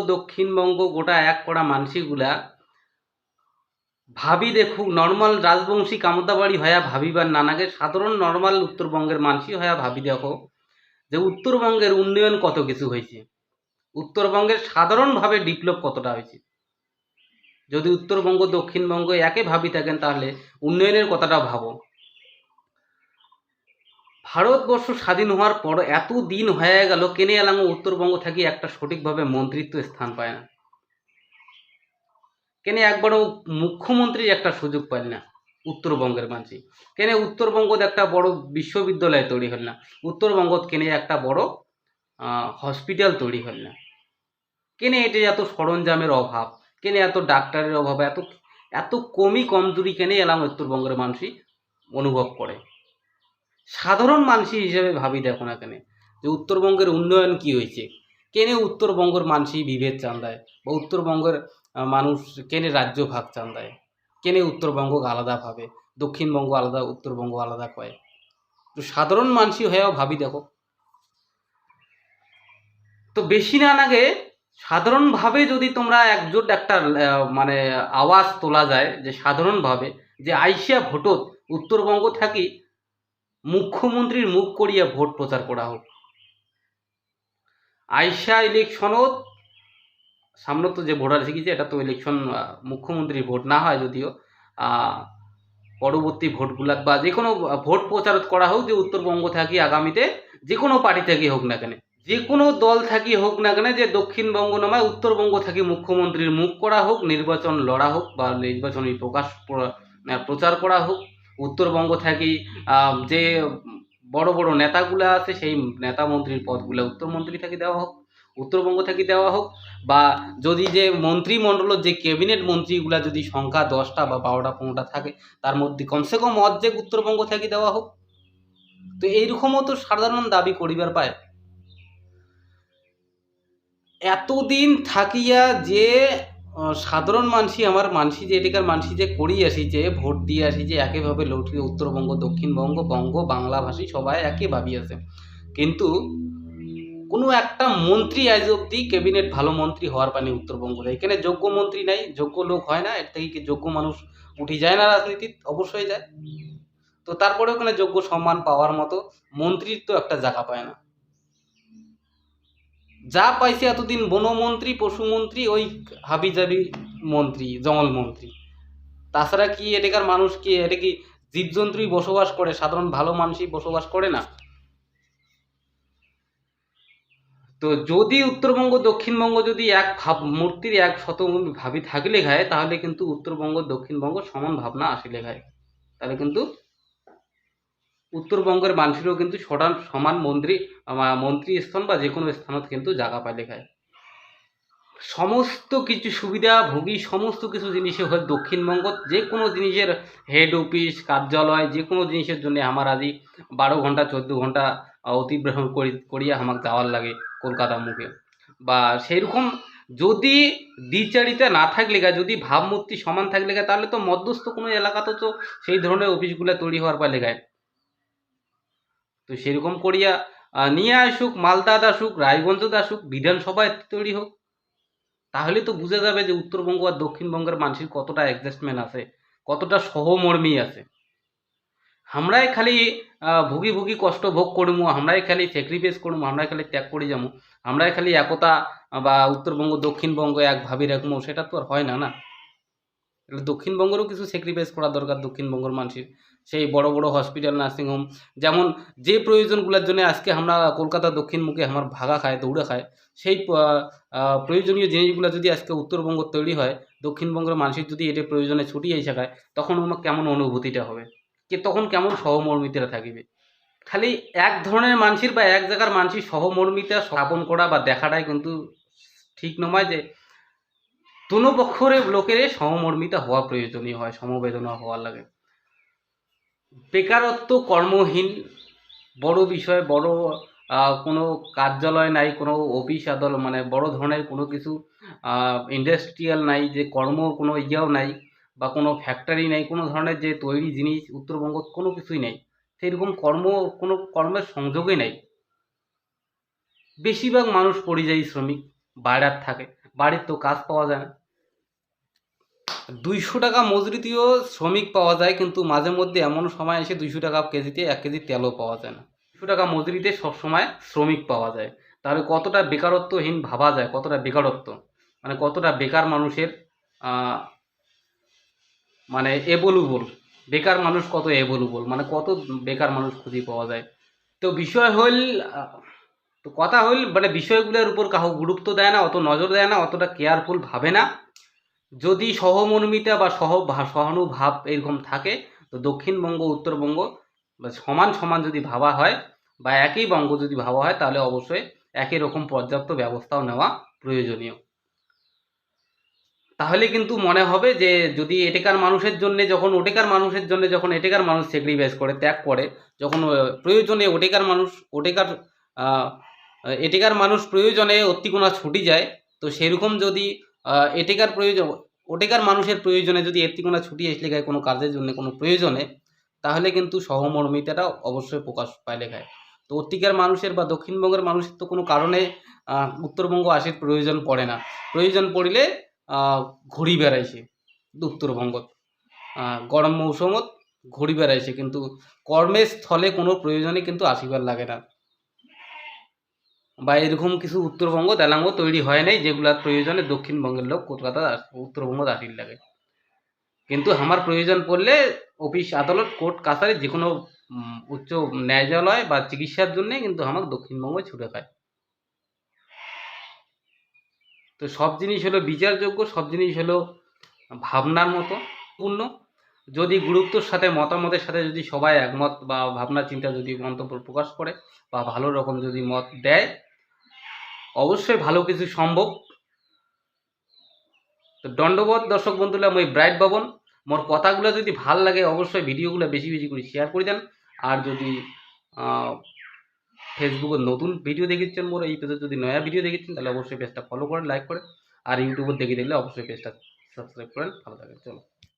দক্ষিণবঙ্গ গোটা এক করা মানসিগুলা ভাবি দেখুক নর্মাল রাজবংশী কামতাবাড়ি হয়া ভাবিবার নানাকে সাধারণ নর্মাল উত্তরবঙ্গের মানসি হয়া ভাবি দেখো যে উত্তরবঙ্গের উন্নয়ন কত কিছু হয়েছে উত্তরবঙ্গের সাধারণভাবে ডেভেলপ কতটা হয়েছে যদি উত্তরবঙ্গ দক্ষিণবঙ্গ একে ভাবি থাকেন তাহলে উন্নয়নের কথাটা ভাবো। ভারতবর্ষ স্বাধীন হওয়ার পর এত দিন হয়ে গেল কেনে এলাম উত্তরবঙ্গ থাকি একটা সঠিকভাবে মন্ত্রিত্ব স্থান পায় না। কেন একবারও মুখ্যমন্ত্রীর একটা সুযোগ পাইল না উত্তরবঙ্গের মানসি কেন উত্তরবঙ্গত একটা বড় বিশ্ববিদ্যালয় তৈরি হল না, উত্তরবঙ্গত কেনে একটা বড় হসপিটাল তৈরি হল না। কেনে এটি এত সরঞ্জামের অভাব, কেনে এত ডাক্তারের অভাব, এত এত কমই কমজোরি কেনে এলাম উত্তরবঙ্গের মানুষই অনুভব করে। সাধারণ মানুষই হিসেবে ভাবি দেখো না কেনে? যে উত্তরবঙ্গের উন্নয়ন কি হয়েছে? কেনে উত্তরবঙ্গের মানুষই বিভেদ চান্দায়? বা উত্তরবঙ্গের মানুষ কেনে রাজ্য ভাগ চান্দায়? কেনে উত্তরবঙ্গ আলাদা ভাবে? দক্ষিণবঙ্গ আলাদা, উত্তরবঙ্গ আলাদা কয়? তো সাধারণ মানুষই হয়েও ভাবি দেখো। তো বেশি না আগে সাধারণভাবে যদি তোমরা একজোট একটা মানে আওয়াজ তোলা যায় যে সাধারণভাবে যে আইসিয়া ভোটত উত্তরবঙ্গ থাকি মুখ্যমন্ত্রীর মুখ করিয়া ভোট প্রচার করা হোক আইসা ইলেকশনত সামনে তো যে ভোটার শিখেছে এটা তো ইলেকশন মুখ্যমন্ত্রীর ভোট না হয় যদিও পরবর্তী ভোটগুলাত বা যে কোনো ভোট প্রচার করা হোক, যে উত্তরবঙ্গ থাকি, আগামীতে যে কোনো পার্টি থাকি হোক না কেন, যে কোনো দল থাকি হোক না কেন, যে দক্ষিণবঙ্গ নামায় উত্তরবঙ্গ থাকি মুখ্যমন্ত্রীর মুখ করা হোক, নির্বাচন লড়া হোক বা নির্বাচনী প্রকাশ প্রচার করা হোক উত্তরবঙ্গ থাকি যে বড় বড় নেতাগুলা আছে, সেই নেতা মন্ত্রীর পদগুলা উত্তরমন্ত্রী থাকি দেওয়া হোক, উত্তরবঙ্গ থাকি দেওয়া হোক, বা যদি যে মন্ত্রিমণ্ডলের যে ক্যাবিনেট মন্ত্রীগুলা যদি সংখ্যা দশটা বা বারোটা পনেরোটা থাকে, তার মধ্যে কমসে কম অর্ধেক উত্তরবঙ্গ থেকে দেওয়া হোক। তো এইরকমও তো সাধারণ দাবি করিবার পায়। এতদিন থাকিয়া যে সাধারণ মানসি, আমার মানসি যে এটিকার মানসি যে করি আসি যে ভোট দিয়ে আসি যে একইভাবে লৌটি উত্তরবঙ্গ, দক্ষিণবঙ্গ, বঙ্গ বাংলা ভাষী সবাই একই ভাবি আছে। কিন্তু কোনো একটা মন্ত্রী আজ অব্দি ক্যাবিনেট ভালো মন্ত্রী হওয়ার পানি উত্তরবঙ্গ এখানে যোগ্য মন্ত্রী নাই, যোগ্য লোক হয় না, এর থেকে কি যোগ্য মানুষ উঠি যায় না রাজনীতি অবশ্যই যায়। তো তারপরে ওখানে যোগ্য সম্মান পাওয়ার মতো মন্ত্রীর তো একটা জায়গা পায় না। যা পাইছে এতদিন বনমন্ত্রী, পশুমন্ত্রী, ওই হাবিজাবি মন্ত্রী, জঙ্গল মন্ত্রী। তাছাড়া কি এটাকার মানুষ কি, এটা কি জীবজন্তুই বসবাস করে? সাধারণ ভালো মানুষই বসবাস করে না? তো যদি উত্তরবঙ্গ, দক্ষিণবঙ্গ যদি এক ভাব, মূর্তির এক শত ভাবি থাকলে খায় তাহলে কিন্তু উত্তরবঙ্গ, দক্ষিণবঙ্গ সমান ভাবনা আসিলে খায় তাহলে কিন্তু উত্তরবঙ্গের মানুষেরও কিন্তু সমান সমান মন্ত্রী মন্ত্রী স্থান বা যে কোনো স্থানত কিন্তু জায়গা পাইলে খায়। সমস্ত কিছু সুবিধা ভোগী, সমস্ত কিছু জিনিসে হয় দক্ষিণবঙ্গ যে কোনো জিনিসের হেড অফিস কার্যালয় যে কোনো জিনিসের জন্য আমার আজি বারো ঘণ্টা, চোদ্দ ঘণ্টা করি, করিয়া আমাকে যাওয়ার লাগে কলকাতা মুখে। বা সেইরকম যদি দ্বিচারিতা না থাকলে গা, যদি ভাবমূর্তি সমান থাকলে গা, তাহলে তো মধ্যস্থ কোনো এলাকাতে তো সেই ধরনের অফিসগুলো তৈরি হওয়ার পালে গায় তো সেরকম করিয়া নিয়ে আসুক মালদাত আসুক রায়গঞ্জত আসুক বিধানসভায় তৈরি হোক। তাহলে তো বোঝা যাবে যে উত্তরবঙ্গ আর দক্ষিণবঙ্গের মানুষের কতটা অ্যাডজাস্টমেন্ট আছে, কতটা সহমর্মী আছে। আমরাই খালি ভুগি ভুগি কষ্ট ভোগ করব আমরাই খালি স্যাক্রিফাইস করব আমরাই খালি ত্যাগ করে যাব আমরাই খালি একতা বা উত্তরবঙ্গ, দক্ষিণবঙ্গ এক ভাবি রাখব সেটা তো আর হয় না না। দক্ষিণবঙ্গেরও কিছু স্যাক্রিফাইস করা দরকার, দক্ষিণবঙ্গের মানুষের সেই বড় বড় হসপিটাল নার্সিংহোম যেমন যে প্রয়োজনগুলোর জন্য আজকে আমরা কলকাতা দক্ষিণমুখে আমার ভাগা খায়, দৌড়ে খায়, সেই প্রয়োজনীয় জিনিসগুলো যদি আজকে উত্তরবঙ্গ তৈরি হয়, দক্ষিণবঙ্গের মানুষের যদি এটা প্রয়োজনে ছুটি এসে খায় তখন আমার কেমন অনুভূতিটা হবে? কে, তখন কেমন সহমর্মিতা থাকিবে? খালি এক ধরনের মানুষের বা এক জায়গার মানুষের সহমর্মিতা স্থাপন করা বা দেখাটাই কিন্তু ঠিক নয় যে কোনো পক্ষরে লোকের সহমর্মিতা হওয়া প্রয়োজনীয় হয়, সমবেদনা হওয়ার লাগে। বেকারত্ব কর্মহীন, বড় বিষয়, বড় কোনো কার্যালয় নাই, কোনো অফিস আদালত মানে বড় ধরনের কোনো কিছু ইন্ডাস্ট্রিয়াল নাই, যে কর্ম কোনো ইয়েও নাই বা কোনো ফ্যাক্টরি নাই, কোনো ধরনের যে তৈরি জিনিস, উত্তরবঙ্গ কোনো কিছুই নেই। সেরকম কর্ম, কোনো কর্মের সংযোগই নাই। বেশিরভাগ মানুষ পরিযায়ী শ্রমিক বাইরার থাকে, বাড়ির তো কাজ পাওয়া যায় না। দুইশো টাকা মজুরিতেও শ্রমিক পাওয়া যায়, কিন্তু মাঝে মধ্যে এমন সময় এসে দুইশো টাকা কেজিতে এক কেজি তেলও পাওয়া যায় না। দুশো টাকা মজুরিতে সবসময় শ্রমিক পাওয়া যায়। তাহলে কতটা বেকারত্বহীন ভাবা যায়? কতটা বেকারত্ব? মানে কতটা বেকার মানুষের মানে এবলুবল বেকার মানুষ কত এবলুবল মানে কত বেকার মানুষ খুঁজে পাওয়া যায়? তো বিষয় হল তো কথা হল মানে বিষয়গুলোর উপর কাহু গুরুত্ব দেয় না, অত নজর দেয় না, অতটা কেয়ারফুল ভাবে না। যদি সহমর্মিতা বা সহ সহানুভাব এরকম থাকে, তো দক্ষিণবঙ্গ উত্তরবঙ্গ সমান সমান যদি ভাবা হয় বা একই বঙ্গ যদি ভাবা হয়, তাহলে অবশ্যই একই রকম পর্যাপ্ত ব্যবস্থাও নেওয়া প্রয়োজনীয়। তাহলে কিন্তু মনে হবে যে যদি এটেকার মানুষের জন্য যখন, ওটেকার মানুষের জন্য যখন এটেকার মানুষ স্যাক্রিফাইস করে, ত্যাগ করে, যখন প্রয়োজনে ওটেকার মানুষ, ওটেকার এটেকার মানুষ প্রয়োজনে অতিগুণা ছুটি যায়, তো সেরকম যদি এটেকার প্রয়োজন, ওটেকার মানুষের প্রয়োজনে যদি এতিকোনা ছুটি আসলে গায়ে, কোনো কাজের জন্য কোনো প্রয়োজনে, তাহলে কিন্তু সহমর্মিতাটা অবশ্যই প্রকাশ পায় লেখায়। তো অত্তিকার মানুষের বা দক্ষিণবঙ্গের মানুষের তো কোনো কারণে উত্তরবঙ্গ আসির প্রয়োজন পড়ে না। প্রয়োজন পড়লে ঘুরি বেড়াইছে উত্তরবঙ্গ। গরম মৌসুমত ঘুরি বেড়াইছে কিন্তু কর্মের স্থলে কোনো প্রয়োজনে কিন্তু আসিবার লাগে না। বা এরকম কিছু উত্তরবঙ্গ তেলাঙ্গ তৈরি হয় নাই, যেগুলার প্রয়োজনে দক্ষিণবঙ্গের লোক কলকাতা উত্তরবঙ্গ আসির লাগে। কিন্তু আমার প্রয়োজন পড়লে অফিস আদালত, কোর্ট, কাছারি যে কোনো উচ্চ ন্যায়ালয় বা চিকিৎসার জন্য কিন্তু আমার দক্ষিণবঙ্গ ছুটে খায়। তো সব জিনিস হলো বিচারযোগ্য, সব জিনিস হলো ভাবনার মতো পূর্ণ। যদি গুরুত্বর সাথে, মতামতের সাথে যদি সবাই একমত বা ভাবনা চিন্তা যদি মন্তব্য প্রকাশ করে বা ভালো রকম যদি মত দেয় অবশ্যই ভালো কিছু সম্ভব। তো দণ্ডবোধ, দর্শক বন্ধুরা মই ব্রাইট ভবন মোর কথাগুলো যদি ভালো লাগে, অবশ্যই ভিডিওগুলো বেশি বেশি করে শেয়ার করে দেন। আর যদি ফেসবুকে নতুন ভিডিও দেখেছেন মোর, এই পেজে যদি নয়া ভিডিও দেখেছেন, তাহলে অবশ্যই পেজটা ফলো করেন লাইক করে আর ইউটিউবে দেখে দেখলে অবশ্যই পেজটা সাবস্ক্রাইব করেন। ভালো থাকেন, চলো।